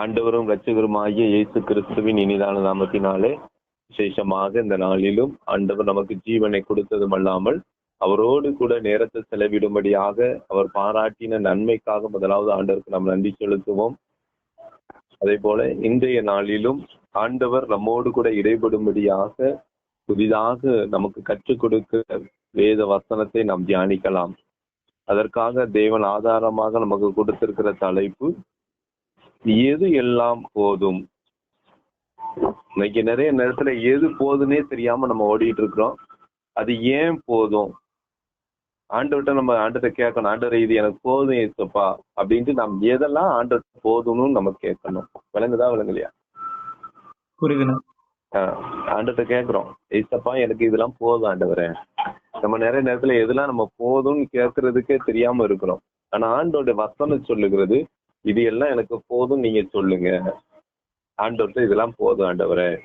ஆண்டவரும் இரட்சகருமாகிய இயேசு கிறிஸ்துவின் இனிதான நாமத்தினாலே விசேஷமாக இந்த நாளிலும் ஆண்டவர் நமக்கு ஜீவனை கொடுத்ததும் அல்லாமல் அவரோடு கூட நேரத்தை செலவிடும்படியாக அவர் பாராட்டின நன்மைக்காக முதலாவது ஆண்டவருக்கு நாம் நன்றி செலுத்துவோம். அதே போல இன்றைய நாளிலும் ஆண்டவர் நம்மோடு கூட இடைபடும்படியாக புதிதாக நமக்கு கற்றுக் கொடுக்க வேத வசனத்தை நாம் தியானிக்கலாம். அதற்காக தேவன் ஆதாரமாக நமக்கு கொடுத்திருக்கிற தலைப்பு எது எல்லாம் போதும்? இன்னைக்கு நிறைய நேரத்துல எது போதுன்னே தெரியாம நம்ம ஓடிட்டு இருக்கிறோம். அது ஏன் போதும்? ஆண்டவர்கிட்ட நம்ம ஆண்டத்தை கேட்கணும். ஆண்டவர் இது எனக்கு போதும் ஏசப்பா அப்படின்ட்டு நம்ம எதெல்லாம் ஆண்டவர் போதும்னு நம்ம கேட்கணும். விளங்குதா விளங்கலையா? புரியுதுண்ணா. ஆண்டத்தை கேட்கிறோம். ஏசப்பா எனக்கு இதெல்லாம் போதும் ஆண்டவரே. நம்ம நிறைய நேரத்துல எதெல்லாம் நம்ம போதும்னு கேட்கறதுக்கே தெரியாம இருக்கிறோம். ஆனா ஆண்டோட வசனம் சொல்லுகிறது இது எல்லாம் எனக்கு போதும் நீங்க சொல்லுங்க. ஆண்டவர்கிட்ட இதெல்லாம் போதும் ஆண்டவரே.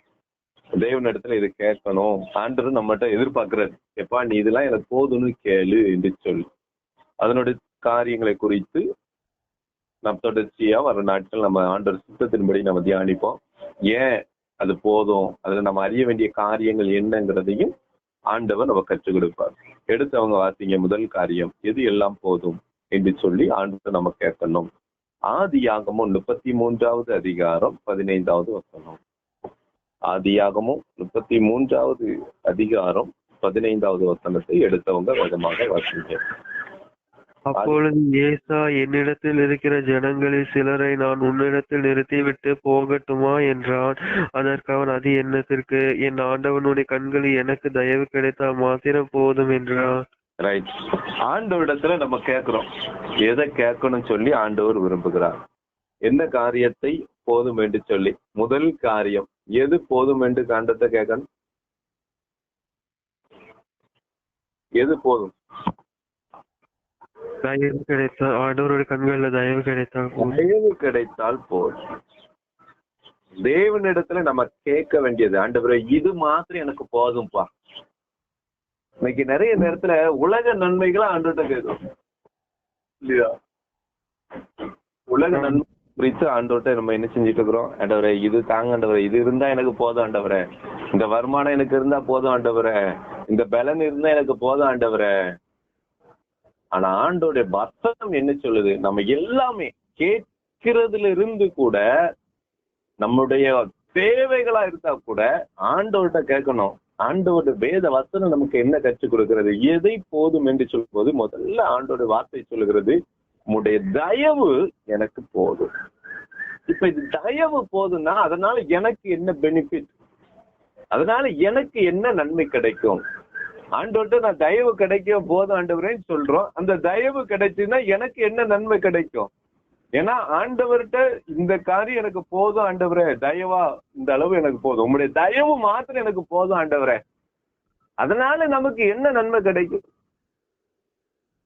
தேவன் இடத்துல இது கேட்கணும். ஆண்டவர் நம்மகிட்ட எதிர்பார்க்கிறார். எப்பா நீ இதெல்லாம் எனக்கு போதும்னு கேளு என்று சொல்லு. அதனுடைய காரியங்களை குறித்து நம் தொடர்ச்சியா வர நாட்கள் நம்ம ஆண்டவர் சித்தத்தின்படி நம்ம தியானிப்போம். ஏன் அது போதும்? அதுல நம்ம அறிய வேண்டிய காரியங்கள் என்னங்கிறதையும் ஆண்டவர் நம்ம கற்றுக் கொடுப்பார். எடுத்து அவங்க வாசிங்க முதல் காரியம் எது எல்லாம் போதும் என்று சொல்லி ஆண்டவர் நம்ம கேட்கணும். ஆதியாகமும் முப்பத்தி மூன்றாவது அதிகாரம் பதினைந்தாவது வசனம். ஆதியாகமும் முப்பத்தி மூன்றாவது அதிகாரம் பதினைந்தாவது வசனத்தை எடுத்தவங்க வேகமாக வாசிங்க. அப்பொழுது ஏசா என்னிடத்தில் இருக்கிற ஜனங்களில் சிலரை நான் உன்னிடத்தில் நிறுத்திவிட்டு போகட்டுமா? என்றான். அதற்கு அவன் அது என்னத்திற்கு? என் ஆண்டவனுடைய கண்களில் எனக்கு தயவு கிடைத்தால் மாத்திரம் போதும் என்றான். ரைட் ஆண்டவரிடத்துல நம்ம கேட்கிறோம். எதை கேட்கணும் சொல்லி ஆண்டவர் விரும்புகிறார். என்ன காரியத்தை போதும் என்று சொல்லி. முதல் காரியம் எது போதும் என்று காண்டத்தை கேட்கணும்? எது போதும்? தயவு கிடைத்தால் ஆண்டவருடைய கண்களில் தயவு கிடைத்தால். தயவு கிடைத்தால் போதும். தேவனிடத்துல நம்ம கேட்க வேண்டியது ஆண்டவரே இது மாத்திரம் எனக்கு போதும்பா. இன்னைக்கு நிறைய நேரத்துல உலக நன்மைகளை ஆண்டுகிட்ட கேட்கும் இல்லையா? உலக நன்மை குறித்து ஆண்டவர்கிட்ட நம்ம என்ன செஞ்சுட்டு இருக்கிறோம்? ஆண்டவரே இது தாங்க ஆண்டவரே இது இருந்தா எனக்கு போதும் ஆண்டவரே. இந்த வருமானம் எனக்கு இருந்தா போதும் ஆண்டவரே. இந்த பலன் இருந்தா எனக்கு போதும் ஆண்டவரே. ஆனா ஆண்டோடைய வசனம் என்ன சொல்லுது? நம்ம எல்லாமே கேட்கிறதுல இருந்து கூட நம்முடைய தேவைகளா இருந்தா கூட ஆண்டவர்கிட்ட கேட்கணும். ஆண்டோட வேத வசனம் நமக்கு என்ன கற்றுக் கொடுக்கிறது? எதை போதும் என்று சொல்லும்போது முதல்ல ஆண்டோட வார்த்தை சொல்லுகிறது உடைய தயவு எனக்கு போதும். இப்ப இது தயவு போதும்னா அதனால எனக்கு என்ன பெனிஃபிட் அதனால எனக்கு என்ன நன்மை கிடைக்கும்? ஆண்டோட்ட நான் தயவு கிடைக்கும் போதும் ஆண்டவரேன்னு சொல்றோம். அந்த தயவு கிடைச்சுன்னா எனக்கு என்ன நன்மை கிடைக்கும்? ஏன்னா ஆண்டவர்கிட்ட இந்த காரியம் எனக்கு போதும் ஆண்டவரே. தயவா இந்த அளவு எனக்கு போதும். உங்களுடைய தயவு மாத்திரம் எனக்கு போதும் ஆண்டவரே. அதனால நமக்கு என்ன நன்மை கிடைக்கும்?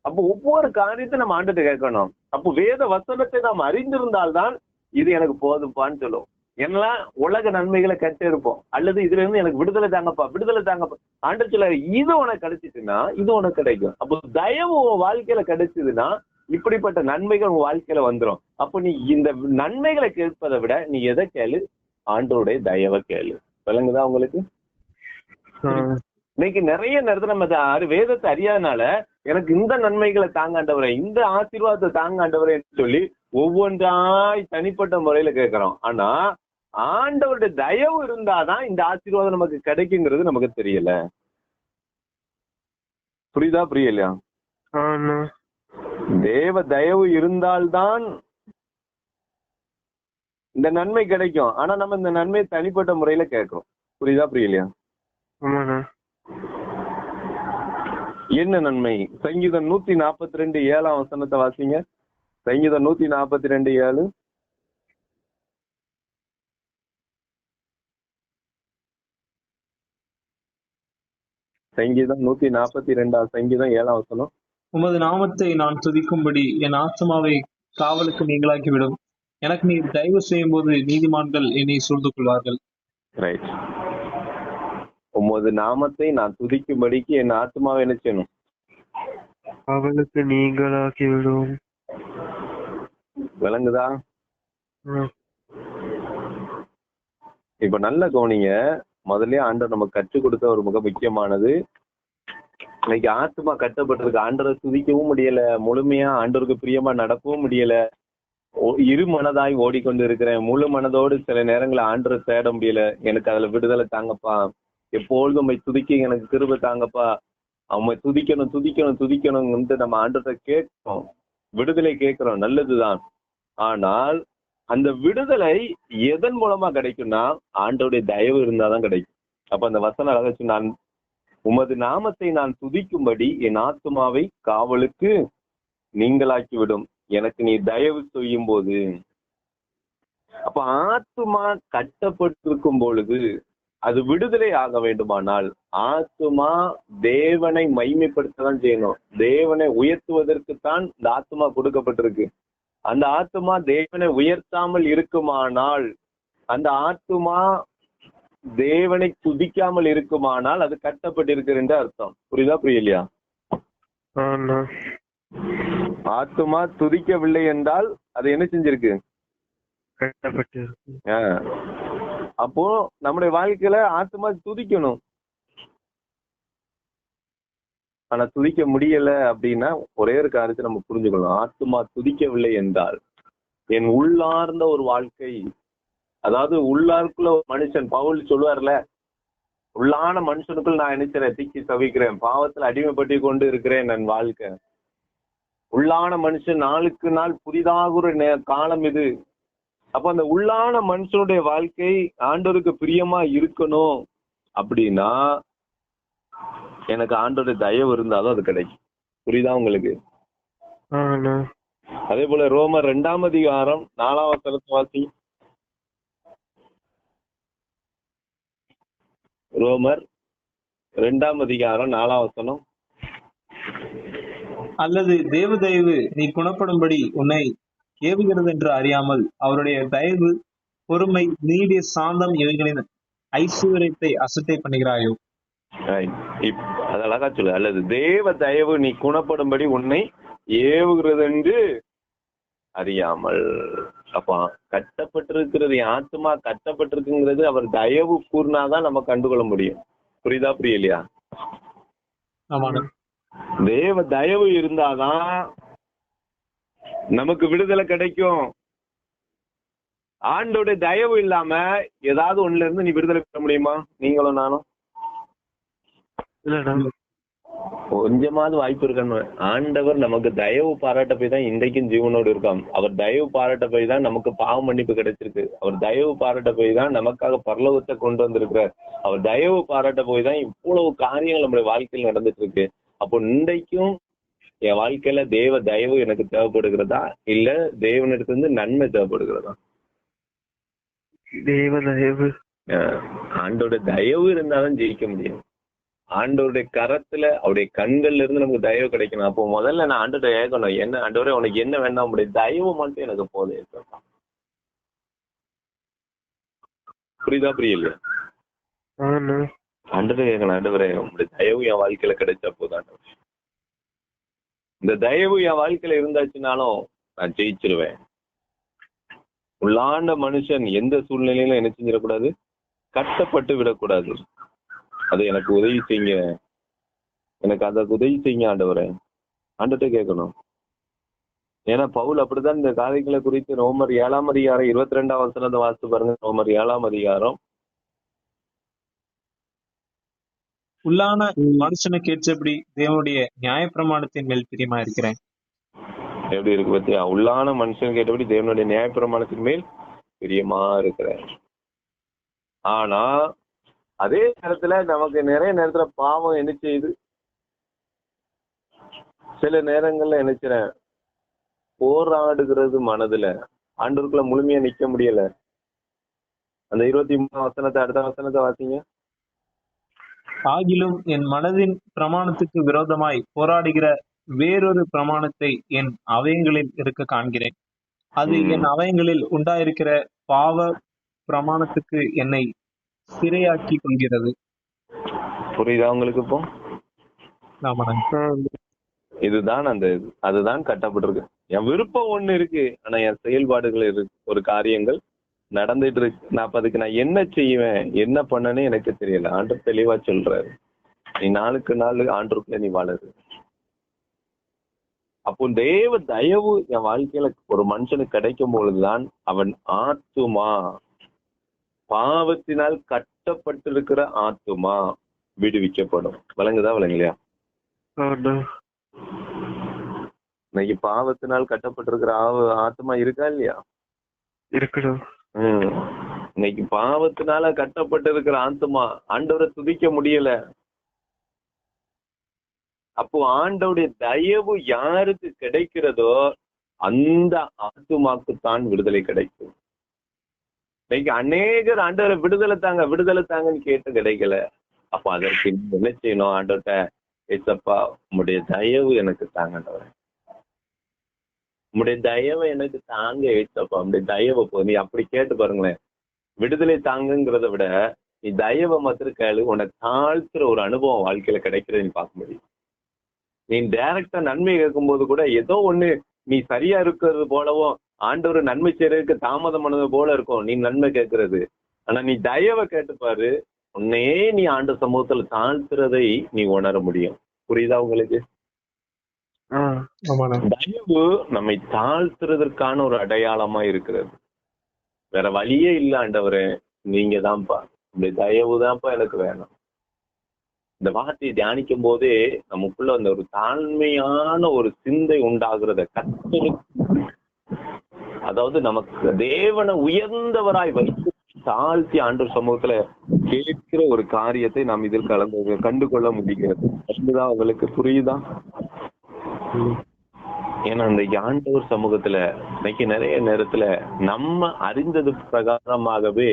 அப்போ ஒவ்வொரு காரியத்தை நம்ம ஆண்டுட்டு கேட்கணும். அப்போ வேத வசனத்தை நாம் அறிந்திருந்தால்தான் இது எனக்கு போதும்ப்பான்னு சொல்லுவோம். ஏன்னா உலக நன்மைகளை கட்டு இருப்போம். அல்லது இதுல இருந்து எனக்கு விடுதலை தாங்கப்பா விடுதலை தாங்கப்பா. ஆண்டு சொல்ல இது உனக்கு கிடைச்சிச்சுன்னா இது உனக்கு கிடைக்கும். அப்போ தயவு உன் வாழ்க்கையில கிடைச்சதுன்னா இப்படிப்பட்ட நன்மைகள் உன் வாழ்க்கையில வந்துரும். அப்போ நீ இந்த நன்மைகளை கேட்பதை விட நீ எதை கேளு? ஆண்டோடைய தயவை கேளு. விளங்குதா உங்களுக்கு? இன்னைக்கு நிறைய நேரத்துல நம்ம வேதத்தை அறியாதனால எனக்கு இந்த நன்மைகளை தாங்காண்டவரே இந்த ஆசீர்வாதத்தை தாங்காண்டவரே சொல்லி ஒவ்வொன்றாய் தனிப்பட்ட முறையில கேட்கிறோம். ஆனா ஆண்டவருடைய தயவு இருந்தாதான் இந்த ஆசீர்வாதம் நமக்கு கிடைக்குங்கிறது நமக்கு தெரியல. புரியுதா புரியலையா? தேவ தயவு இருந்தால்தான் இந்த நன்மை கிடைக்கும். ஆனா நம்ம இந்த நன்மையை தனிப்பட்ட முறையில கேட்கிறோம். புரியுதா புரியலையா? என்ன நன்மை? சங்கீதம் நூத்தி நாற்பத்தி ரெண்டு ஏழாம் வசனத்தை வாசிங்க. சங்கீதம் நூத்தி நாற்பத்தி ரெண்டு ஏழு. சங்கீதம் நூத்தி நாற்பத்தி ரெண்டாம் சங்கீதம் ஏழாம் வசனம். உமது நாமத்தை நான் துதிக்கும்படி என் ஆத்மாவை காவலுக்கு நீங்களாக்கிவிடும். எனக்கு நீர் தயவு செய்யும் போது நீதிமான்கள் என்னை சூழ்ந்து கொள்வார்கள். ரைட் உமது நாமத்தை நான் துதிக்கும்படிக்கு என் ஆத்மாவை என்ன செய்யணும்? அவளுக்கு நீங்களாக்கி விடும் விளங்குதா இப்ப நல்ல கவனிங்க. முதல்லயே ஆண்டவர் நமக்கு கற்றுக் கொடுத்த ஒரு மிக முக்கியமானது. இன்னைக்கு ஆத்மா கட்டப்பட்டிருக்கு. ஆண்டரை துதிக்கவும் முடியல. முழுமையா ஆண்டவருக்கு பிரியமா நடக்கவும் முடியல. இரு மனதாய் ஓடிக்கொண்டு இருக்கிறேன் முழு மனதோடு சில நேரங்களில் ஆண்டரை தேட முடியல. எனக்கு அதுல விடுதலை தாங்கப்பா. எப்பொழுதும் உண்மை துதிக்க எனக்கு திரும்ப தாங்கப்பா. அவன் துதிக்கணும் துதிக்கணும் துதிக்கணும்னு நம்ம ஆண்டத்தை கேட்கிறோம். விடுதலை கேட்கிறோம். நல்லதுதான். ஆனால் அந்த விடுதலை எதன் மூலமா கிடைக்கும்னா ஆண்டோடைய தயவு இருந்தாதான் கிடைக்கும். அப்ப அந்த வசனம் அழகாச்சு நான் உமது நாமத்தை நான் துதிக்கும்படி என் ஆத்துமாவை காவலுக்கு நீங்களாக்கி விடும் எனக்கு நீ தயவு செய்யும் போது அப்ப ஆத்துமா கட்டப்பட்டிருக்கும் பொழுது அது விடுதலை ஆக வேண்டுமானால் ஆத்துமா தேவனை மைமைப்படுத்ததான் செய்யணும். தேவனை உயர்த்துவதற்குத்தான் இந்த ஆத்துமா கொடுக்கப்பட்டிருக்கு. அந்த ஆத்துமா தேவனை உயர்த்தாமல் இருக்குமானால் அந்த ஆத்துமா தேவனை துதிக்காமல் இருக்குமானால் அது கட்டப்பட்டிருக்கிறது என்று அர்த்தம். புரியுதா புரியலையா? ஆத்துமா துதிக்கவில்லை என்றால் அது என்ன செஞ்சிருக்கு. அப்போ நம்முடைய வாழ்க்கையில ஆத்மா துதிக்கணும். ஆனா துதிக்க முடியல அப்படின்னா ஒரே ஒரு காரியத்தை நம்ம புரிஞ்சுக்கணும். ஆத்மா துதிக்கவில்லை என்றால் என் உள்ளார்ந்த ஒரு வாழ்க்கை அதாவது உள்ளார்க்குள்ள ஒரு மனுஷன் பவுல் சொல்லுவார்ல உள்ளான மனுஷனுக்குள் நான் நினைக்கிறேன் திக்கி தவிக்கிறேன் பாவத்துல அடிமைப்பட்டு கொண்டு இருக்கிறேன் என் வாழ்க்கை. உள்ளான மனுஷன் நாளுக்கு நாள் புதிதாகுற காலம் இது. அப்ப அந்த உள்ளான மனுஷனுடைய வாழ்க்கை ஆண்டவருக்கு பிரியமா இருக்கணும் அப்படின்னா எனக்கு ஆண்டோடைய தயவு இருந்தாதான் அது கிடைக்கும். புரியுதா உங்களுக்கு? அதே போல ரோமர் ரெண்டாம் அதிகாரம் நாலாம் வசனத்தை வாசி ரோமர் ரெண்டாம் அதிகாரம் நாலாம் வசனம். அல்லது தேவ தயவு நீ குணப்படும்படி உன்னை ஏவுகிறது என்று அறியாமல் அவருடைய தயவு பொறுமை நீடிய சாந்தம் இவைகளின் ஐஸ்வர்யத்தை அசட்டை பண்ணுகிறாயோ? அது அழகா சொல்லு அல்லது தேவ தயவு நீ குணப்படும்படி உன்னை ஏவுகிறது என்று அறியாமல். அப்பா கட்டப்பட்டிருக்கிறது ஆத்மா கட்டப்பட்டிருக்குங்கிறது அவர் தயவு கூர்னாதான் நம்ம கண்டுகொள்ள முடியும். புரியுதா புரியலையா? தேவ தயவு இருந்தாதான் நமக்கு விடுதலை கிடைக்கும். ஆண்டோட தயவு இல்லாம ஏதாவது ஒண்ணுல இருந்து நீ விடுதலை பெற முடியுமா? நீங்களும் நானும்? கொஞ்சமாவது வாய்ப்பு இருக்கணும் ஆண்டவர் நமக்கு தயவு பாராட்ட போய் தான் இன்றைக்கும் ஜீவனோடு இருக்காம். அவர் தயவு பாராட்ட போய் தான் நமக்கு பாவ மன்னிப்பு கிடைச்சிருக்கு. அவர் தயவு பாராட்ட போய் தான் நமக்காக பரலோகத்தை கொண்டு வந்திருக்கிறார். அவர் தயவு பாராட்ட போய் தான் இவ்வளவு காரியங்கள் நம்முடைய வாழ்க்கையில் நடந்துட்டு இருக்கு அப்போ இன்றைக்கும் என் வாழ்க்கையில தேவ தயவு எனக்கு தேவைப்படுகிறதா? இல்ல தேவனிடத்திலிருந்து நன்மை தேவைப்படுகிறதா? தேவ தயவு. ஆண்டோட தயவு இருந்தாதான் ஜெயிக்க முடியும். ஆண்டவருடைய கரத்துல அவருடைய கண்கள்ல இருந்து நமக்கு தயவு கிடைக்கணும். அப்போ முதல்ல நான் ஆண்டோட ஏகணும் என்ன ஆண்டவரே உனக்கு என்ன வேண்டாம்? உடைய தயவு மட்டும் எனக்கு போதும். புரியுதா புரியலையா? ஆண்ணா ஆண்டவரே கேட்கணும். ஆண்டவரே உங்களுடைய தயவு என் வாழ்க்கையில கிடைச்சா போதும் ஆண்டவரே. இந்த தயவு என் வாழ்க்கையில இருந்தாச்சுனாலும் நான் ஜெயிச்சிருவேன். உள்ளாண்ட மனுஷன் எந்த சூழ்நிலையிலும் என்ன செஞ்சிடக்கூடாது. கட்டப்பட்டு விடக்கூடாது. அது எனக்கு உதவி செய்யுங்க. எனக்கு அதற்கு உதவி செய்யுங்க ஆண்டவரே. ஆண்டத்தை கேட்கணும். ஏன்னா பவுல் அப்படிதான் இந்த காரியங்களை குறித்து ரோமர் ஏழாம் அதிகாரம் இருபத்தி ரெண்டாம் வசனத்தை வாசித்து பாருங்க. ரோமர் ஏழாம் அதிகாரம். உள்ளான மனுஷனுக்கு ஏற்றபடி தேவனுடைய நியாயப்பிரமாணத்தின் மேல் பிரியமா இருக்கிறேன். எப்படி இருக்கு பத்தியா? உள்ளான மனுஷன் கேட்டபடி தேவனுடைய நியாயப்பிரமாணத்தின் மேல் பிரியமா இருக்கிறேன். ஆனா அதே நேரத்துல நமக்கு நிறைய நேரத்துல பாவம் என்ன செய்யுது? சில நேரங்கள்ல நினைக்கிறேன் போராடுகிறது மனதுல. ஆண்டவருக்குள்ள முழுமையா நிக்க முடியல. அந்த இருபத்தி மூணு வசனத்தை அடுத்த வசனத்தை வாசிங்க. ஆகிலும் என் மனதின் பிரமாணத்துக்கு விரோதமாய் போராடுகிற வேறொரு பிரமாணத்தை என் அவயங்களில் இருக்க காண்கிறேன். அது. என் அவயங்களில் உண்டாயிருக்கிற பாவ பிரமாணத்துக்கு என்னை சிறையாக்கி கொள்கிறது புரியுதா உங்களுக்கு இப்போ? இதுதான் அந்த இது. அதுதான் கட்டப்பட்டிருக்கு. என் விருப்பம் ஒண்ணு இருக்கு. ஆனா என் செயல்பாடுகள் இருக்கு ஒரு காரியங்கள் நடந்துட்டு இருக்கு. நான் அப்ப அதுக்கு நான் என்ன செய்வேன்? என்ன பண்ணனே எனக்கு தெரியல. ஆண்டு தெளிவா சொல்றாரு. நீ நாளுக்கு நாள் ஆண்டுக்குள்ள நீ வாழரு அப்போ தேவ தயவு என் வாழ்க்கையில ஒரு மனுஷனுக்கு கிடைக்கும் பொழுதுதான் அவன் ஆத்துமா. பாவத்தினால் கட்டப்பட்டிருக்கிற ஆத்துமா விடுவிக்கப்படும். விளங்குதா விளங்கலையா? இன்னைக்கு பாவத்தினால் கட்டப்பட்டிருக்கிற ஆவ- ஆத்மா இருக்கா இல்லையா? இருக்குடா. ம். இன்னைக்கு பாவத்தினால கட்டப்பட்டிருக்கிற ஆத்மா ஆண்டவரை துதிக்க முடியல. அப்போ ஆண்டவருடைய தயவு யாருக்கு கிடைக்கிறதோ அந்த ஆத்துமாக்கு தான் விடுதலை கிடைக்கும். இன்னைக்கு அநேகர் ஆண்டவரை விடுதலை தாங்க விடுதலை தாங்கன்னு கேட்டு கிடைக்கல அப்ப அதற்கு என்ன செய்யணும்? ஆண்டவர்கிட்ட ஏசப்பா உம்முடைய தயவு எனக்கு தாங்கன்றவர் உம்முடைய தயவை எனக்கு தாங்க ஏசப்பா உம்முடைய தயவை போ. நீ அப்படி கேட்டு பாருங்களேன். விடுதலை தாங்குங்கிறத விட நீ தயவை மாத்திரம் கேளு உன்னை தாழ்த்துற ஒரு அனுபவம் வாழ்க்கையில கிடைக்கிறத நீ பார்க்க முடியும். நீ டைரக்டா நன்மை கேட்கும்போது கூட ஏதோ ஒண்ணு நீ சரியா இருக்கிறது போலவும் ஆண்டவர் நன்மை செய்யறதுக்கு தாமதமானது போல இருக்கும். நீ நன்மை கேட்கறது. ஆனா நீ தயவை கேட்டு பாரு உன்னையே நீ ஆண்டு சமூகத்துல தாழ்த்துறதை நீ உணர முடியும். புரியுதா உங்களுக்கு? தயவு நம்மை தாழ்த்துறதற்கான ஒரு அடையாளமா இருக்கிறது. வேற வழியே இல்ல ஆண்டவரே நீங்க தான்ப்பா. இந்த தயவு தான்ப்பா எனக்கு வேணும். இந்த வார்த்தையை தியானிக்கும் போதே நமக்குள்ள அந்த ஒரு தாழ்மையான ஒரு சிந்தை உண்டாகிறத கத்தருக்கு அதாவது நமக்கு தேவனை உயர்ந்தவராய் வைத்து தாழ்த்தி ஆண்டு சமூகத்துல கேட்கிற ஒரு காரியத்தை நாம் இதில் கலந்து கண்டு கொள்ள முடிகிறது. அதுதான் அவங்களுக்கு புரியுதா? ஏன்னா அந்த ஆண்டவர் சமூகத்துல இன்னைக்கு நிறைய நேரத்துல நம்ம அறிந்தது பிரகாரமாகவே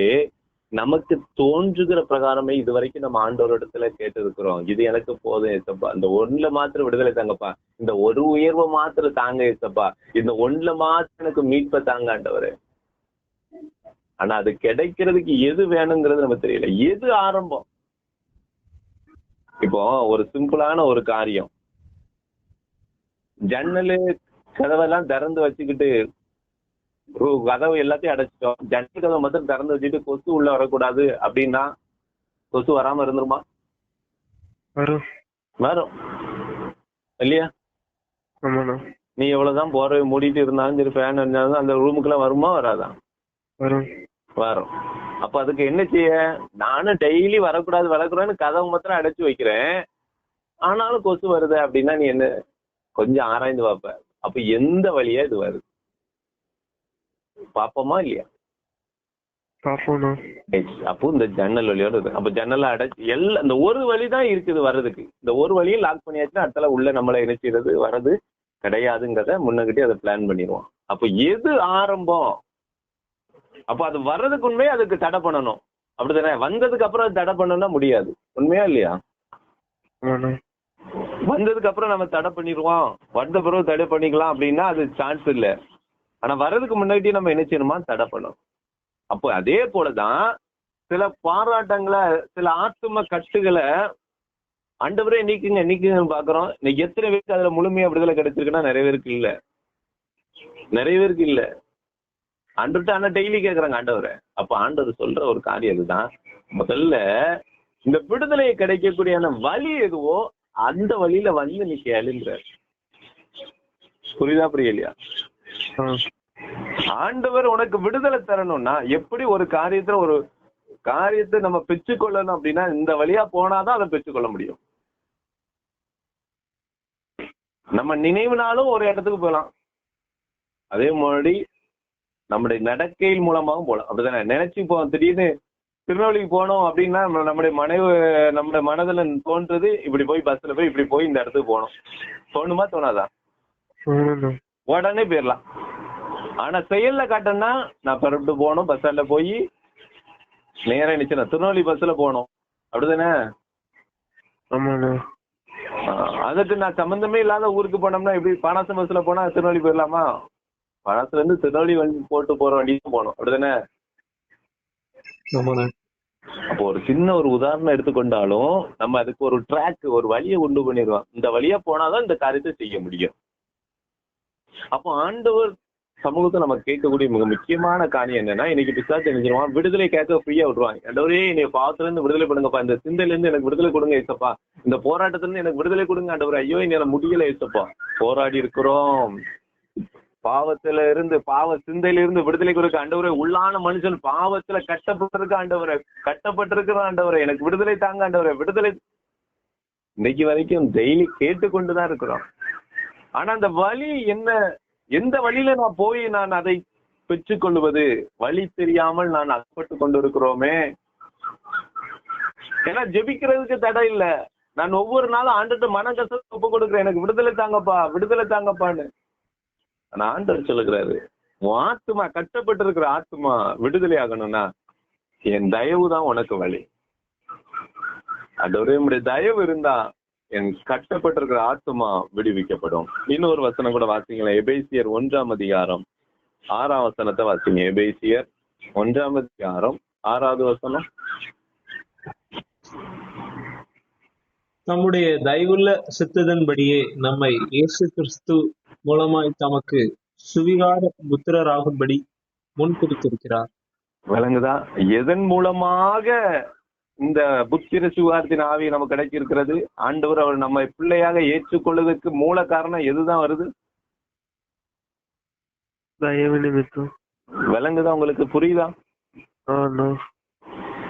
நமக்கு தோன்றுகிற பிரகாரமே இது வரைக்கும் நம்ம ஆண்டோரிடத்துல கேட்டு இருக்கிறோம் இது எனக்கு போதும் ஏசப்பா. இந்த ஒண்ணுல மாத்திரம் விடுதலை தாங்கப்பா. இந்த ஒரு உயர்வை மாத்திரம் தாங்க ஏசப்பா. இந்த ஒண்ணுல மாத்திரம் எனக்கு மீட்ப தாங்க ஆனா அது கிடைக்கிறதுக்கு எது வேணுங்கிறது நமக்கு தெரியல. எது ஆரம்பம்? இப்போ ஒரு சிம்பிளான ஒரு காரியம். ஜன்னலு கதவெல்லாம் திறந்து வச்சுக்கிட்டு கதவு எல்லாத்தையும் அடைச்சிட்டோம். ஜன்னல் கதவை மட்டும் திறந்து வச்சுட்டு கொசு உள்ள வரக்கூடாது அப்படின்னா கொசு வராம இருந்துருமா? வரும். வரும். இல்லையா? நீ எவ்வளவுதான் போறவை மூடிட்டு இருந்தாலும் சரி ஃபேன் இருந்தாலும் அந்த ரூமுக்குலாம் வருமா வராதா? வரும். வரும். அப்ப அதுக்கு என்ன செய்ய? நானும் டெய்லி வரக்கூடாது வரக்கூடாதுன்னு கதவு மாத்திரம் அடைச்சு வைக்கிறேன். ஆனாலும் கொசு வருது அப்படின்னா நீ என்ன கொஞ்சம் ஆராய்ந்து பார்ப்ப. அப்ப எந்த வழியா இது வருது? பாப்போமா இல்லையா? அப்போ இந்த ஜன்னல் வழியோட அப்ப ஜன்னலை அடைச்சு எல்லா இந்த ஒரு வழி தான் இருக்குது வர்றதுக்கு. இந்த ஒரு வழியும் லாக் பண்ணியாச்சுன்னா அடுத்தால உள்ள நம்மளை செய்யறது? வர்றது கிடையாதுங்கிறத முன்னகிட்டே அதை பிளான் பண்ணிடுவோம். அப்ப எது ஆரம்பம்? அப்ப அது வர்றதுக்கு உண்மையே அதுக்கு தடை பண்ணணும்? அப்படிதானே வந்ததுக்கு அப்புறம் அது தடை பண்ணணும்னா முடியாது. உண்மையா இல்லையா? வந்ததுக்கு அப்புறம் நம்ம தடை பண்ணிடுவோம். வந்த பிறகு தடை பண்ணிக்கலாம் அப்படின்னா அது சான்ஸ் இல்ல. ஆனா வர்றதுக்கு முன்னாடியே நம்ம என்ன செய்யணுமா? தடை பண்ணணும். அப்போ அதே போலதான் சில பாராட்டங்களை சில ஆத்தும கட்டுகளை ஆண்டவரே நீக்குங்க நீக்குங்கன்னு பாக்குறோம் இன்னைக்கு எத்தனை பேருக்கு அதுல முழுமையா விடுதலை கிடைச்சிருக்குன்னா நிறைய பேருக்கு இல்ல. நிறைய பேருக்கு இல்ல. ஆண்டவர்கிட்ட ஆனா டெய்லி கேக்குறாங்க ஆண்டவரை. அப்ப ஆண்டவர் சொல்ற ஒரு காரியம் இதுதான் முதல்ல இந்த விடுதலையை கிடைக்கக்கூடிய வழி எதுவோ அந்த வழியில வந்து நீ கேளுங்கிற புரியுதா புரியலையா? ஆண்டவர் உனக்கு விடுதலை தரணும்னா எப்படி ஒரு காரியத்துல ஒரு காரியத்தை நம்ம பெற்றுக்கொள்ளணும் அப்படின்னா இந்த வழியா போனாதான் அதை பெற்றுக்கொள்ள முடியும். நம்ம நினைவுனாலும் ஒரு இடத்துக்கு போகலாம். அதே மாதிரி நம்முடைய நடக்கையின் மூலமாகவும் போகலாம். அப்படிதானே? நினைச்சு போ திடீர்னு திருநெல்வேலிக்கு போனோம் அப்படின்னா நம்முடைய மனைவி நம்முடைய மனதுல தோன்றது இப்படி போய் பஸ்ல போய் இப்படி போய் இந்த இடத்துக்கு போகணும். தோணுமா? தோணாதா. உடனே போயிடலாம் ஆனா செயல்ல காட்டணும்னா நான் புறப்பட்டு போகணும் பஸ் ஸ்டாண்ட்ல போய் நேரா நினைச்சு திருநெல்வேலி பஸ்ல போகணும். அப்படிதானே? அதுக்கு நான் சம்பந்தமே இல்லாத ஊருக்கு போனோம்னா எப்படி பானாசம் பஸ்ல போனா திருநெல்வேலி போயிடலாமா பானாசுல இருந்து திருநெல்வேலி வண்டி போட்டு போற வண்டி தான் போகணும். அப்படிதானே? அப்போ ஒரு சின்ன ஒரு உதாரணம் எடுத்துக்கொண்டாலும் நம்ம அதுக்கு ஒரு ட்ராக் ஒரு வழியை உண்டு பண்ணிடுவோம் இந்த வழியா போனாதான் இந்த காரியத்தை செய்ய முடியும். அப்போ ஆண்டவர் சமூகத்தை நம்ம கேட்கக்கூடிய மிக முக்கியமான காணி என்னன்னா இன்னைக்கு பிசாச்சு நினைச்சிருவான் விடுதலை கேட்க ஃப்ரீயா விடுவாங்க எல்லோரே என்னை பாத்துல இருந்து விடுதலை பண்ணுங்கப்பா. இந்த சிந்தையில இருந்து எனக்கு விடுதலை கொடுங்க ஏசப்பா. இந்த போராட்டத்துல இருந்து எனக்கு விடுதலை கொடுங்க ஆண்டவர். ஐயோ என்ன முடியல ஏசப்பா. போராடி இருக்கிறோம். பாவத்துல இருந்து பாவ சிந்தையில இருந்து விடுதலை கொடுக்க ஆண்டவரே உள்ளான மனுஷன் பாவத்துல கட்டப்பட்டிருக்க ஆண்டவரை. கட்டப்பட்டிருக்கிற ஆண்டவரை. எனக்கு விடுதலை தாங்க ஆண்டவரை. விடுதலை. இன்னைக்கு வரைக்கும் டெய்லி கேட்டுக்கொண்டுதான் இருக்கிறோம். ஆனா அந்த வழி என்ன எந்த வழியில நான் போய் நான் அதை பெற்றுக்கொள்வது? வழி தெரியாமல் நான் அகப்பட்டு கொண்டிருக்கிறோமே. ஏன்னா ஜெபிக்கிறதுக்கு தடை இல்ல. நான் ஒவ்வொரு நாளும் ஆண்டுட்டு மன கஷ்டத்தை ஒப்பு கொடுக்குறேன். எனக்கு விடுதலை தாங்கப்பா விடுதலை தாங்கப்பான்னு. ஆனா ஆண்டவர் சொல்லுகிறாரு உன் ஆத்துமா கட்டப்பட்டு இருக்கிற ஆத்துமா விடுதலை ஆகணும்னா என் தயவு தான் உனக்கு வழி. அடோரே தயவு இருந்தா என் கட்டப்பட்டிருக்கிற ஆத்துமா விடுவிக்கப்படும். இன்னொரு வசனம் கூட வாசிங்களேன். எபேசியர் ஒன்றாம் அதிகாரம் ஆறாம் வசனத்தை வாசிங்க. எபேசியர் ஒன்றாம் அதிகாரம் ஆறாவது வசனம். தம்முடைய தயவுள்ள சித்தத்தின்படியே நம்மை இயேசு கிறிஸ்து மூலமாய் தமக்கு சுவிகார புத்திரராகும்படி முன்குறித்திருக்கிறார் விளங்குதா? எதன் மூலமாக இந்த புத்திர சுகாரத்தின் ஆவி நமக்கு கிடைச்சிருக்கிறது ஆண்டவர் அவர் நம்ம பிள்ளையாக ஏற்றுக்கொள்வதற்கு மூல காரணம் எதுதான் வருது? விளங்குதா உங்களுக்கு? புரியுதா?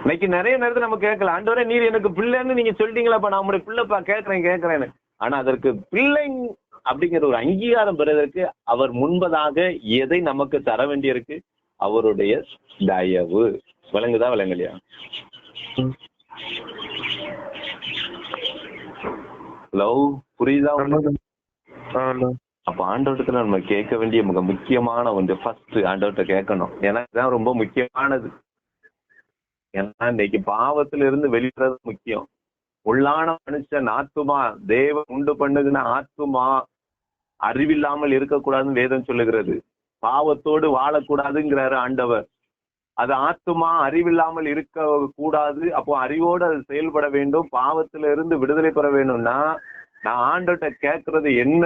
இன்னைக்கு நிறைய நேரத்துல நம்ம கேட்கல ஆண்டவரே நீர் எனக்கு பிள்ளைன்னு நீங்க சொல்லிட்டீங்களாப்பா? நான் உங்களுடைய பிள்ளைப்பா கேட்கறேன் கேட்கறேன்னு ஆனா அதற்கு பிள்ளை அப்படிங்கிற ஒரு அங்கீகாரம் பெறுவதற்கு அவர் முன்பதாக எதை நமக்கு தர வேண்டியிருக்கு? அவருடைய தயவு. விளங்குதா விளங்கலையா? லவ் புரியுதா அப்ப ஆண்டவர்கிட்ட நம்ம கேட்க வேண்டிய மிக முக்கியமான ஒன்று ஃபர்ஸ்ட் ஆண்டவர்கிட்ட கேட்கணும். ஏன்னா இதுதான் ரொம்ப முக்கியமானது. ஏன்னா இன்னைக்கு பாவத்துல இருந்து வெளிவரது முக்கியம். உள்ளான மனுஷன் ஆத்துமா தேவன் உண்டு பண்ணுகின ஆத்துமா அறிவில்லாமல் இருக்கக்கூடாதுன்னு வேதம் சொல்லுகிறது. பாவத்தோடு வாழக்கூடாதுங்கிறாரு ஆண்டவர். அது ஆத்துமா அறிவில்லாமல் இருக்க கூடாது. அப்போ அறிவோடு அது செயல்பட வேண்டும். பாவத்துல இருந்து விடுதலை பெற வேணும்னா நான் ஆண்டவர்கிட்ட கேட்கறது என்ன?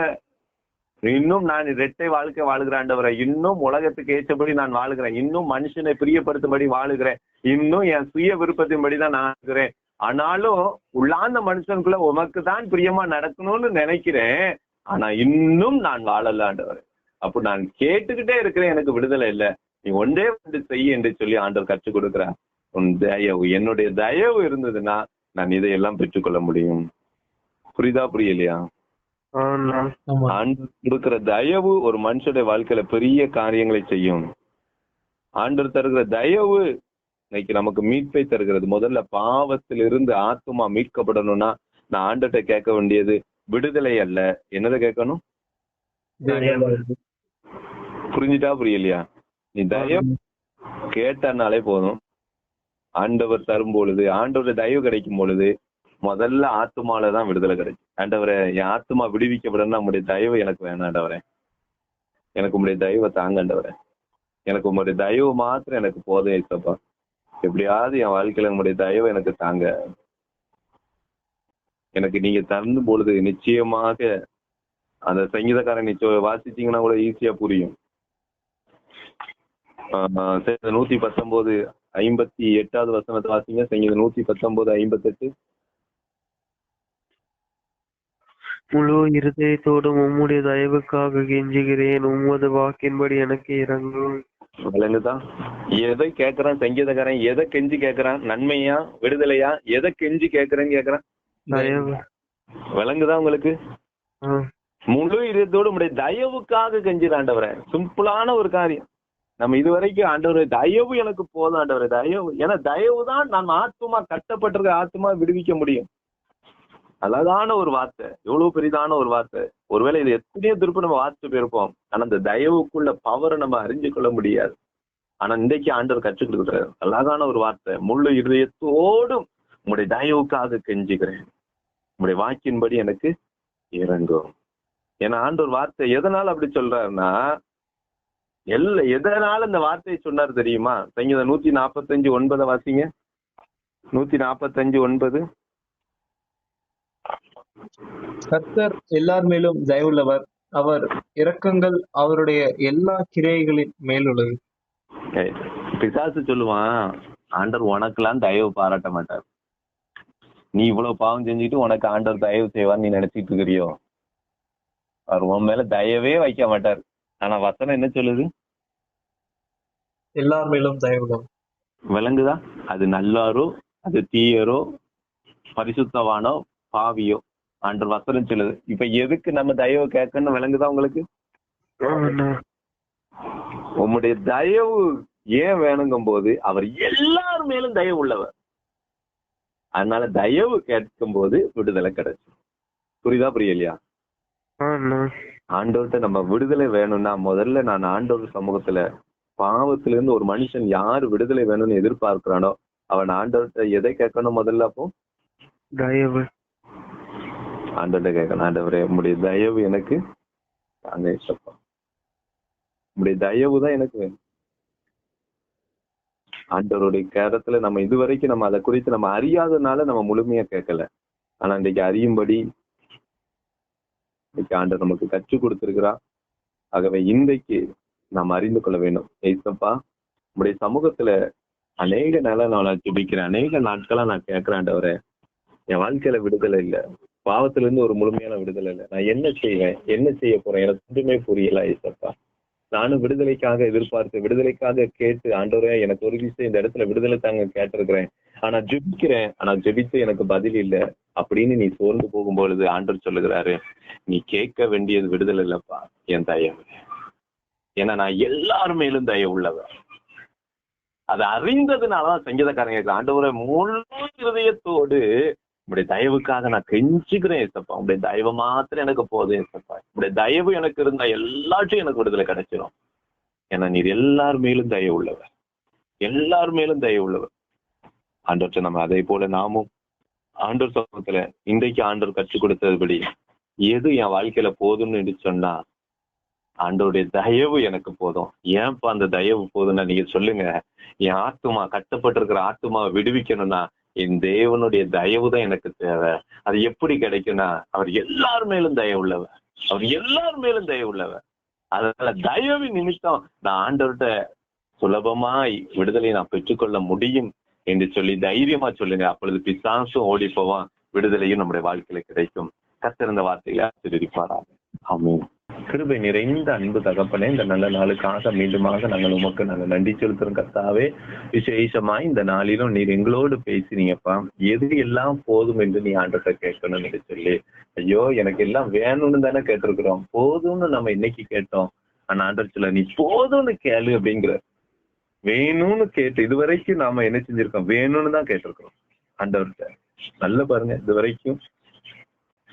இன்னும் நான் இரட்டை வாழ்க்கை வாழ்கிறாண்டவரை இன்னும் உலகத்துக்கு ஏற்றபடி நான் வாழுகிறேன். இன்னும் மனுஷனை பிரியப்படுத்தும்படி வாழுகிறேன். இன்னும் என் சுய விருப்பத்தின்படி தான் நான் இருக்கிறேன் ஆனாலும் உள்ளாந்த மனுஷனுக்குள்ள உமக்கு தான் பிரியமா நடக்கணும்னு நினைக்கிறேன். ஆனா இன்னும் நான் வாழலாண்டவர் அப்போ நான் கேட்டுக்கிட்டே இருக்கிறேன். எனக்கு விடுதலை இல்ல. நீ ஒன்றே வந்து செய்ய என்று சொல்லி ஆண்டவர் கற்றுக் கொடுக்கிறார். உன் தயவு என்னுடைய தயவு இருந்ததுன்னா நான் இதையெல்லாம் பெற்றுக்கொள்ள முடியும். புரியுதா புரியலையா? ஆண்டவர் கொடுக்கிற தயவு ஒரு மனுஷனுடைய வாழ்க்கையில பெரிய காரியங்களை செய்யும். ஆண்டவர் தருகிற தயவு இன்னைக்கு நமக்கு மீட்பை தருகிறது. முதல்ல பாவத்திலிருந்து ஆத்துமா மீட்கப்படணும்னா நான் ஆண்டர்கிட்ட கேட்க வேண்டியது விடுதலை அல்ல. என்னதை கேட்கணும்? புரிஞ்சுட்டா புரியலையா? நீ தயவு கேட்டனாலே போதும். ஆண்டவர் தரும் பொழுது ஆண்டவர் தயவு கிடைக்கும் பொழுது முதல்ல ஆத்துமால தான் விடுதலை கிடைக்கும். ஆண்டவரே என் ஆத்மா விடுவிக்கப்படணும் உங்களுடைய தயவு எனக்கு வேணாம் ஆண்டவரே. எனக்கு உங்களுடைய தயவை தாங்க ஆண்டவரே. எனக்கு உங்களுடைய தயவு மாத்திரம் எனக்கு போதும் ஏசப்பா எப்படியாவது என் வாழ்க்கையில உங்களுடைய தயவு எனக்கு தாங்க. எனக்கு நீங்க தரும் பொழுது நிச்சயமாக அந்த சங்கீதக்காரன் நிச்சயம் வாசிச்சீங்கன்னா கூட ஈஸியா புரியும். சரி, நூத்தி பத்தொன்பது ஐம்பத்தி எட்டாவது வசனத்தை வாசிங்க. சங்கீதம் நூத்தி பத்தொன்பது ஐம்பத்தெட்டு. முழு இருதயத்தோடும் உம்முடைய தயவுக்காக கெஞ்சுகிறேன். உமது வாக்கின்படி எனக்கு இறங்கும் விளங்குதா எதை கேக்குறான் சங்கீதக்காரன்? எதை கெஞ்சி கேக்குறான் நன்மையா? விடுதலையா? எதை கெஞ்சி கேக்குறேன்னு கேக்குறான் விளங்குதா உங்களுக்கு? முழு இதயத்தோடு உடைய தயவுக்காக கெஞ்சிரு ஆண்டவரே. சிம்பிளான ஒரு காரியம். நம்ம இதுவரைக்கும் ஆண்டவர் தயவு எனக்கு போதும் ஆண்டவர் தயவு. ஏன்னா தயவு தான் நம்ம ஆத்துமா கட்டப்பட்டிருக்க ஆத்துமா விடுவிக்க முடியும். அழகான ஒரு வார்த்தை எவ்வளவு பெரிதான ஒரு வார்த்தை. ஒருவேளை இது எத்தனையோ திருப்பி நம்ம வாசிச்சு போயிருப்போம் ஆனா அந்த தயவுக்குள்ள பவரை நம்ம அறிஞ்சு கொள்ள முடியாது. ஆனா இன்றைக்கு ஆண்டவர் கற்றுக் கொடுக்குறாரு. அழகான ஒரு வார்த்தை முழு இருதயத்தோடும் உங்களுடைய தயவுக்காக கெஞ்சுக்கிறேன் உங்களுடைய வாக்கின்படி எனக்கு இறங்கும். ஏன்னா ஆண்டவர் வார்த்தை எதனால அப்படி சொல்றாருன்னா எல்ல எதனால இந்த வார்த்தையை சொன்னார் தெரியுமா? சங்கீதம் நூத்தி நாற்பத்தஞ்சு ஒன்பதை வாசிங்க. நூத்தி நாற்பத்தஞ்சு ஒன்பது. கர்த்தர் எல்லார் மேலும் தயவுள்ளவர். அவர் இரக்கங்கள் அவருடைய எல்லா கிரியைகளின் மேலுள்ளது. பிசாசு சொல்லுவான் ஆண்டவர் உனக்கெல்லாம் தயவு பாராட்ட மாட்டார். நீ இவ்வளவு பாவம் செஞ்சுட்டு உனக்கு ஆண்டவர் தயவு செய்வார் நீ நினைச்சிட்டு இருக்கிறியோ? அவர் உன் மேல தயவே வைக்க மாட்டார். ஆனா வசனம் என்ன சொல்லுது? எல்லார் மேலும் தயவுள்ளவர் விளங்குதா? அது நல்லாரோ அது தீயரோ பரிசுத்தவானோ பாவியோ? ஆண்டவர் வசனம் சொல்லுது. இப்ப எதுக்கு நம்ம தயவு கேட்கணும்னு விளங்குதா உங்களுக்கு? உம்முடைய தயவு ஏன் வேணுங்கும் போது அவர் எல்லார் மேலும் தயவு உள்ளவர். அதனால தயவு கேட்கும் போது விடுதலை கிடைக்கும் புரியுதா புரியலையா? ஆண்டவர்கிட்ட நம்ம விடுதலை வேணும்னா முதல்ல நான் ஆண்டவர் சமூகத்துல பாவத்திலிருந்து ஒரு மனுஷன் யார் விடுதலை வேணும்னு எதிர்பார்க்கிறானோ அவன் ஆண்டவர்கிட்ட எதை கேட்கணும் முதல்ல அப்போ? தயவு. ஆண்டவர்கிட்ட கேட்கணும். ஆண்டவரே உங்களுடைய தயவு எனக்கு தாங்க இஷ்டப்பா. உங்களுடைய தயவு தான் எனக்கு வேணும். ஆண்டவருடைய கேரத்துல நம்ம இதுவரைக்கும் நம்ம அதை குறித்து நம்ம அறியாதனால நம்ம முழுமையா கேட்கல. ஆனா இன்னைக்கு அறியும்படி இன்னைக்கு ஆண்டு நமக்கு கற்றுக் கொடுத்திருக்கிறா ஆகவே இன்றைக்கு நாம் அறிந்து கொள்ள வேண்டும். ஏசப்பா உங்களுடைய சமூகத்துல அநேக நாளா நான் ஜெபிக்கிறேன் அநேக நாட்களா நான் கேட்கிறேன் என் வாழ்க்கையில விடுதலை இல்ல. பாவத்துல இருந்து ஒரு முழுமையான விடுதலை இல்லை. நான் என்ன செய்வேன்? என்ன செய்ய போறேன்? எனக்கு ஒன்றுமே புரியல ஏசப்பா. நானும் விடுதலைக்காக எதிர்பார்த்து விடுதலைக்காக கேட்டு ஆண்டவரே எனக்கு ஒரு விஷயம் இந்த இடத்துல விடுதலை தாங்க கேட்டிருக்கிறேன். ஆனா ஜெபிக்கிறேன். ஆனா ஜெபித்து எனக்கு பதில் இல்ல. அப்படின்னு நீ சோர்ந்து போகும்பொழுது ஆண்டவர் சொல்லுகிறாரு நீ கேட்க வேண்டியது விடுதலை இல்லப்பா என் தயவு. ஏன்னா நான் எல்லார் மேலும் தயவு உள்ளவன் அதை அறிந்ததுனாலதான் சங்கீதக்காரங்க ஆண்டவரை முழு இருதயத்தோடு உங்களுடைய தயவுக்காக நான் கெஞ்சுக்கிறேன் ஏசப்பா. உங்களுடைய தயவு மாத்திரம் எனக்கு போதும் ஏசப்பா. உங்களுடைய தயவு எனக்கு இருந்தா எல்லாத்தையும் எனக்கு விடுதலை கிடைச்சிடும் ஏன்னா நீர் எல்லார் மேலும் தயவு உள்ளவர். எல்லார் மேலும் தயவு உள்ளவர். ஆண்டவற்றை நம்ம அதே போல நாமும் ஆண்டோர் சமூகத்துல இன்றைக்கு ஆண்டோர் கற்றுக் கொடுத்ததுபடி எது என் வாழ்க்கையில போதும்னு சொன்னா ஆண்டவருடைய தயவு எனக்கு போதும். ஏன்ப்பா அந்த தயவு போதும்னா நீங்க சொல்லுங்க. என் ஆத்துமா கட்டப்பட்டிருக்கிற ஆத்துமாவை விடுவிக்கணும்னா என் தேவனுடைய தயவு தான் எனக்கு தேவை. அது எப்படி கிடைக்கும்னா அவர் எல்லார் மேலும் தயவு உள்ளவர் அவர் எல்லார் மேலும் தயவு உள்ளவர் அதனால தயவின் நிமித்தம் நான் ஆண்டவர்கிட்ட சுலபமாய் விடுதலை நான் பெற்றுக்கொள்ள முடியும் என்று சொல்லி தைரியமா சொல்லுங்க. அப்பொழுது பிசாசும் ஓடி போவான் விடுதலையும் நம்முடைய வாழ்க்கையில கிடைக்கும். கத்திருந்த வார்த்தையில ஆசீர்வதிப்பாராக. ஆமென். கிருபை நிறைந்த அன்பு தகப்பனே இந்த நல்ல நாளுக்காக மீண்டுமாக நாங்கள் உமக்கு நாங்கள் நன்றி செலுத்துறோம் கர்த்தாவே விசேஷமாய் இந்த நாளிலும் நீர் எங்களோடு பேசினீங்கப்பா. எது எல்லாம் போதும் என்று நீ ஆண்டத்தை கேட்கணும் என்று சொல்லி. ஐயோ எனக்கு எல்லாம் வேணும்னு தானே கேட்டிருக்கிறோம். போதும்னு நம்ம இன்னைக்கு கேட்டோம். ஆனா ஆண்டர் சொல்ல நீ போதும்னு கேளு அப்படிங்கிற. வேணும்னு கேட்டு இதுவரைக்கும் நாம என்ன செஞ்சிருக்கோம்? வேணும்னு தான் கேட்டிருக்கிறோம். ஆண்டவர்கிட்ட. நல்ல பாருங்க இதுவரைக்கும்.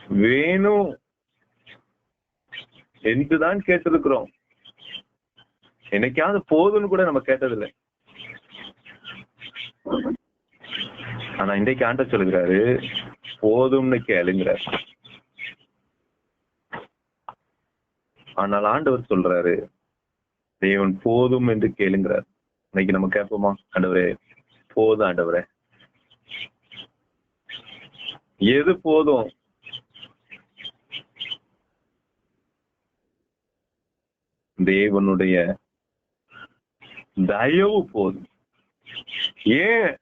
வேணும் என்றுதான் கேட்டிருக்கிறோம். என்னைக்காவது போதும்னு கூட நம்ம கேட்டதில்லை. ஆனா இன்றைக்கு ஆண்ட சொல்லுகிறாரு போதும்னு கேளுங்கிறார். ஆனால் ஆண்டவர் சொல்றாரு தேவன் போதும் என்று கேளுங்கிறார். இன்னைக்கு நம்ம கேட்போமா ஆண்டவரே? போதும் ஆண்டவரே. எது போதும்? தேவனுடைய தயவு போதும். ஏன்?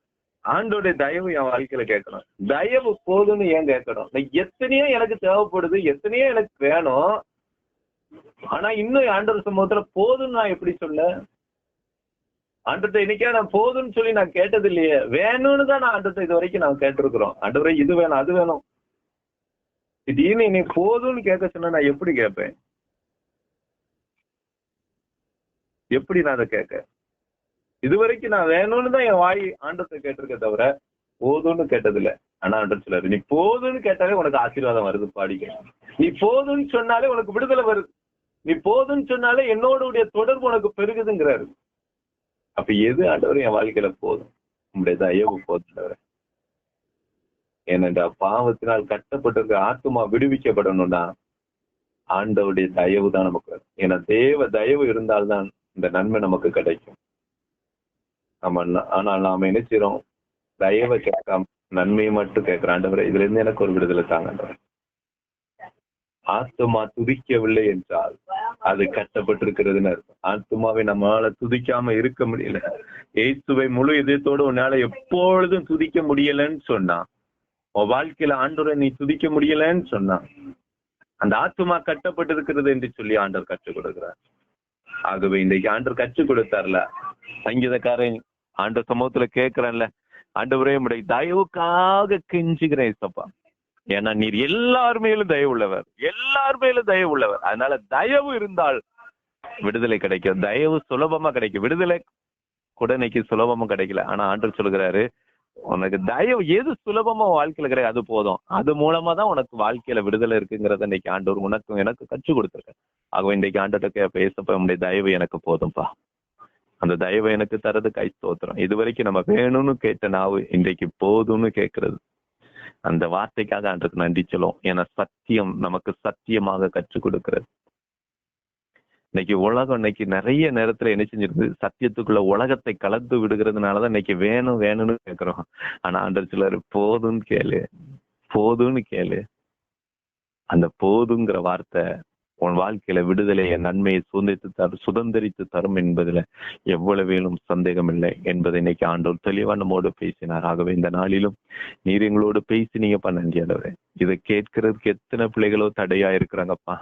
ஆண்டோடைய தயவு என் வாழ்க்கையில கேட்கணும். தயவு போதும்னு ஏன் கேட்கணும்? எத்தனையோ எனக்கு தேவைப்படுது எத்தனையோ எனக்கு வேணும். ஆனா இன்னும் ஆண்டவர் சமூகத்துல போதும்னு நான் எப்படி சொல்ல? ஆண்டத்தை இன்னைக்கே நான் போதும்னு சொல்லி நான் கேட்டது இல்லையே. வேணும்னு தான் நான் ஆண்டத்தை இது வரைக்கும் நான் கேட்டிருக்கிறோம். ஆண்டவரை இது வேணும் அது வேணும். திடீர்னு இன்னைக்கு போதும்னு கேட்க சொன்னா நான் எப்படி கேட்பேன்? எப்படி நான் அதை கேட்க? இது வரைக்கும் நான் வேணும்னு தான் என் வாய் ஆண்டத்தை கேட்டிருக்க தவிர போதும்னு கேட்டதில்ல. ஆனா ஆண்டர் சொல்லாரு நீ போதும்னு கேட்டாலே உனக்கு ஆசீர்வாதம் வருது பாடிக்க. நீ போதும்னு சொன்னாலே உனக்கு விடுதலை வருது. நீ போதும்னு சொன்னாலே என்னோட தொடர்பு உனக்கு பெருகுதுங்கிறாரு. அப்ப எது ஆண்டவர் என் வாழ்க்கையில போதும்? உங்களுடைய தயவு போதும் ஏனென்றா பாவத்தினால் கட்டப்பட்டிருக்க ஆத்மா விடுவிக்கப்படணும்னா ஆண்டவருடைய தயவு தான் நமக்கு வரும். ஏன்னா தேவ தயவு இருந்தால்தான் இந்த நன்மை நமக்கு கிடைக்கும். நம்ம ஆனால் நாம என்ன செய்றோம்? தயவை கேட்காம நன்மையை மட்டும் கேட்கிறோம். இதுல இருந்து எனக்கு ஒரு விடுதலை தாங்க ஆத்மா ஆத்துமா துதிக்கவில்லை என்றால் அது கட்டப்பட்டிருக்கிறதுன்னு அர்த்தம். ஆத்துமாவை நம்மளால துதிக்காம இருக்க முடியல. ஏசுவை முழு இதயத்தோடு உன்னால எப்பொழுதும் துதிக்க முடியலன்னு சொன்னா உன் வாழ்க்கையில ஆண்டோரை நீ துதிக்க முடியலன்னு சொன்னா அந்த ஆத்துமா கட்டப்பட்டிருக்கிறது என்று சொல்லி ஆண்டவர் கற்றுக் கொடுக்கிறார். ஆகவே இன்றைக்கு ஆண்டு கற்றுக் கொடுத்தார்ல. சங்கீதக்காரன் ஆண்ட சமூகத்துல கேட்கிறேன்ல ஆண்டவரே உடைய தயவுக்காக கெஞ்சுகிறேன் சப்பா ஏன்னா நீர் எல்லார் மேலும் தயவு உள்ளவர். எல்லார் மேலும் தயவு உள்ளவர். அதனால தயவு இருந்தால் விடுதலை கிடைக்கும். தயவு சுலபமா கிடைக்கும். விடுதலை கூட இன்னைக்கு சுலபமா கிடைக்கல. ஆனா ஆண்டவர் சொல்கிறாரு உனக்கு தயவு எது சுலபமா வாழ்க்கையில கிடையாது அது போதும். அது மூலமா தான் உனக்கு வாழ்க்கையில விடுதலை இருக்குங்கிறத இன்னைக்கு ஆண்டவர் உனக்கும் எனக்கு கற்றுக் கொடுத்துருக்கேன் ஆகவே இன்றைக்கு ஆண்டவர்கிட்ட பேசப்ப உன்னுடைய தயவு எனக்கு போதும்பா. அந்த தயவு எனக்கு தரது கை ஸ்தோத்திரம். இது வரைக்கும் நம்ம வேணும்னு கேட்ட நாவு இன்றைக்கு போதும்னு கேட்கறது. அந்த வார்த்தைக்காக ஆண்டுக்கு நன்றி சொல்லுவோம். ஏன்னா சத்தியம் நமக்கு சத்தியமாக கற்றுக் கொடுக்கிறது. இன்னைக்கு உலகம் இன்னைக்கு நிறைய நேரத்துல என்ன செஞ்சிருக்கு சத்தியத்துக்குள்ள உலகத்தை கலந்து விடுகிறதுனாலதான் இன்னைக்கு வேணும் வேணும்னு கேக்குறோம். ஆனா ஆண்டர் சிலர் போதும்னு கேளு. போதும்னு கேளு. அந்த போதுங்கிற வார்த்தை உன் வாழ்க்கையில விடுதலையை நன்மையை சுதந்திரித்து தரும் சுதந்திரித்து தரும் என்பதுல எவ்வளவேலும் சந்தேகம் இல்லை என்பதை இன்னைக்கு ஆண்டோர் தெளிவா நம்மோடு பேசினார். ஆகவே இந்த நாளிலும் நீர் எங்களோடு பேசினீங்கப்பா நன்றி ஆண்டவரே இதை கேட்கறதுக்கு எத்தனை பிள்ளைகளோ தடையா இருக்கிறாங்கப்பா.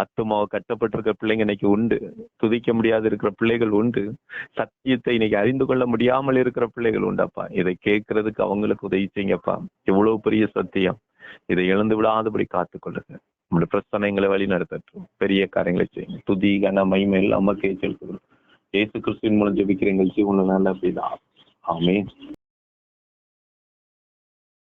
ஆத்மாவை கட்டப்பட்டிருக்கிற பிள்ளைங்க இன்னைக்கு உண்டு. துதிக்க முடியாது இருக்கிற பிள்ளைகள் உண்டு. சத்தியத்தை இன்னைக்கு அறிந்து கொள்ள முடியாமல் இருக்கிற பிள்ளைகள் உண்டப்பா. இதை கேட்கறதுக்கு அவங்களுக்கு உதவி செய்யுங்கப்பா. எவ்வளவு பெரிய சத்தியம். இதை இழந்து விடாதபடி காத்துக்கொள்ளுங்க. நம்முடைய பிரச்சனைகளை வழி நடத்தட்டும் பெரிய காரியங்களை செய்யுங்க. துதி கன மகிமை இல்லாம அம்மா கேச்சல் ஏசு கிறிஸ்துவின் மூலம் ஜெபிக்கிற எங்கள் ஜீவன நல்ல அப்படிதான் ஆமே